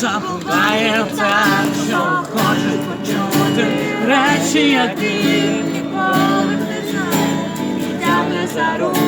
Так, що хочеш почути речі, які Ніколи не знаю, тягне за руку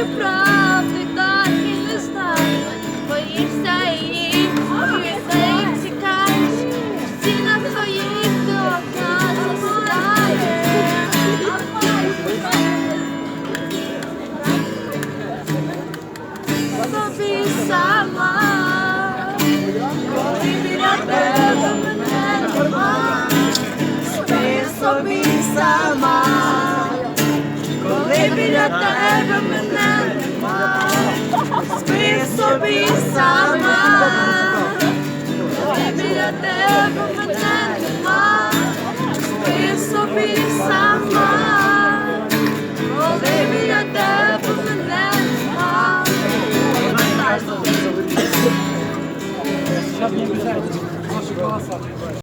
а правди так і не знаєш, боїшся її, боїшся їх цікавиш, всі на твоїх доказ Собі сама, коли біля тебе мене нема, спи собі сама, біля тебе мене нема, спи собі сама, біля тебе мене нема, спи собі сама. Сейчас не обижайтесь. Ваши голоса.